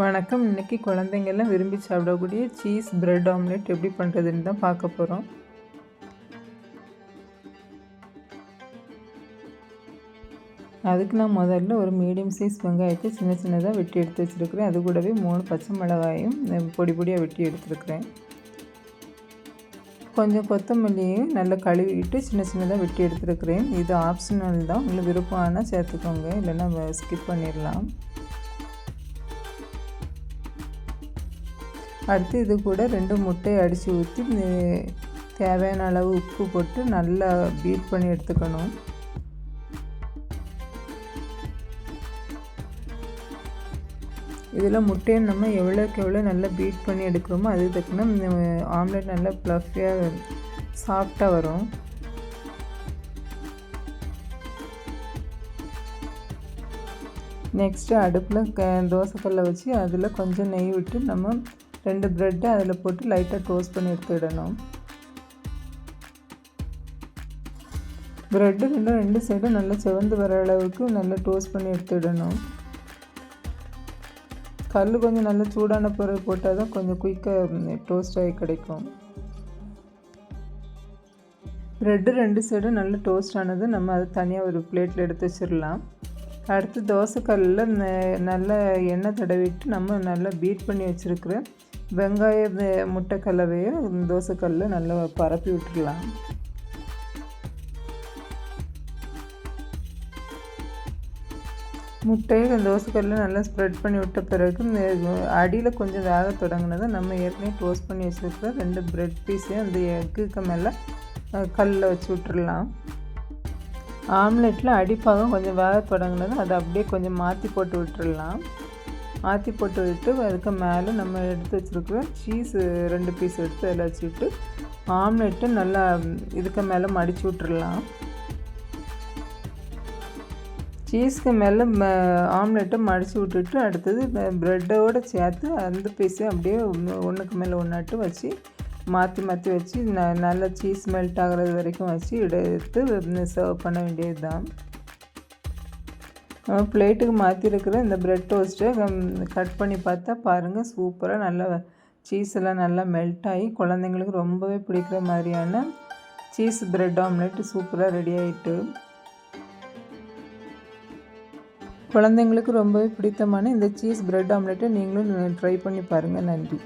வணக்கம். இன்றைக்கி குழந்தைங்கள்லாம் விரும்பி சாப்பிடக்கூடிய சீஸ் பிரெட் ஆம்லெட் எப்படி பண்ணுறதுன்னு தான் பார்க்க போகிறோம் அதுக்கு நான் முதல்ல ஒரு மீடியம் சைஸ் வெங்காயத்தை சின்ன சின்னதாக வெட்டி எடுத்து வச்சுருக்கிறேன். அது கூடவே மூணு பச்சை மிளகாயும் பொடி பொடியாக வெட்டி எடுத்துருக்கிறேன். கொஞ்சம் கொத்தமல்லியும் நல்லா கழுவிட்டு சின்ன சின்னதாக வெட்டி எடுத்துருக்கிறேன். இது ஆப்ஷனல் தான். உங்களுக்கு விருப்பம் ஆனால் சேர்த்துக்கோங்க. இல்லைன்னா ஸ்கிப் பண்ணிடலாம். அடுத்து இது கூட ரெண்டு முட்டையை அடித்து ஊற்றி தேவையான அளவு உப்பு போட்டு நல்லா பீட் பண்ணி எடுத்துக்கணும். இதில் முட்டையை நம்ம எவ்வளோக்கு எவ்வளோ நல்லா பீட் பண்ணி எடுக்கிறோமோ அது தக்கன ஆம்லெட் நல்லா ப்ளஃபியாக சாஃப்டாக வரும். நெக்ஸ்ட்டு அடுப்பில் க தோசைக்கல்லை வச்சு அதில் கொஞ்சம் நெய் விட்டு நம்ம ரெண்டு ப்ரெட்டை அதில் போட்டு லைட்டாக டோஸ்ட் பண்ணி எடுத்துடணும் ப்ரெட்டு ரெண்டும் ரெண்டு சைடும் நல்லா செவந்து வர அளவுக்கு நல்லா டோஸ்ட் பண்ணி எடுத்துடணும் கல் கொஞ்சம் நல்லா சூடான பொருள் போட்டால் தான் கொஞ்சம் குயிக்காக டோஸ்ட் ஆகி கிடைக்கும். ப்ரெட்டு ரெண்டு சைடும் நல்லா டோஸ்ட் ஆனது நம்ம அதை தனியாக ஒரு பிளேட்டில் எடுத்து வச்சிடலாம். அடுத்து தோசைக்கல்லில் நல்லா எண்ணெய் தடவிட்டு நம்ம நல்லா பீட் பண்ணி வச்சுருக்கிற வெங்காய முட்டை கலவையை தோசைக்கல்லில் நல்லா பரப்பி விட்டுடலாம். முட்டையை தோசைக்கல்லில் நல்லா ஸ்ப்ரெட் பண்ணி விட்ட பிறகு அடியில் கொஞ்சம் வேக தொடங்கினதும் நம்ம ஏற்கனவே டோஸ்ட் பண்ணி வச்சுருக்கிற ரெண்டு ப்ரெட் பீஸையும் அந்த எக்குக்கு மேலே கல்லில் வச்சு விட்டுடலாம். ஆம்லெட்டில் அடிப்பாகம் கொஞ்சம் வேக தொடங்கினதும் அதை அப்படியே கொஞ்சம் மாற்றி போட்டு விட்டுடலாம். மாற்றி போட்டு விட்டு அதுக்கு மேலே நம்ம எடுத்து வச்சுருக்கிற சீஸ் ரெண்டு பீஸ் எடுத்து அதில் வச்சுட்டு ஆம்லெட்டு நல்லா இதுக்கு மேலே மடித்து விட்டுடலாம் சீஸ்க்கு மேலே ஆம்லெட்டை மடித்து விட்டுட்டு அடுத்தது ப்ரெட்டோடு சேர்த்து அந்த பீஸை அப்படியே ஒன்றுக்கு மேலே ஒன்றாட்டு வச்சு மாற்றி மாற்றி வச்சு ந நல்லா சீஸ் மெல்ட் ஆகிறது வரைக்கும் வச்சு எடுத்து சர்வ் பண்ண வேண்டியது தான் நம்ம பிளேட்டுக்கு மாற்றிருக்கிற இந்த ப்ரெட் டோஸ்ட்டை கட் பண்ணி பார்த்தா பாருங்கள் சூப்பராக நல்லா சீஸ் எல்லாம் நல்லா மெல்ட் ஆகி குழந்தைங்களுக்கு ரொம்பவே பிடிக்கிற மாதிரியான சீஸ் ப்ரெட் ஆம்லெட் சூப்பராக ரெடி ஆகிட்டு குழந்தைங்களுக்கு ரொம்பவே பிடித்தமான இந்த சீஸ் ப்ரெட் ஆம்லெட்டை நீங்களும் ட்ரை பண்ணி பாருங்கள் நன்றி.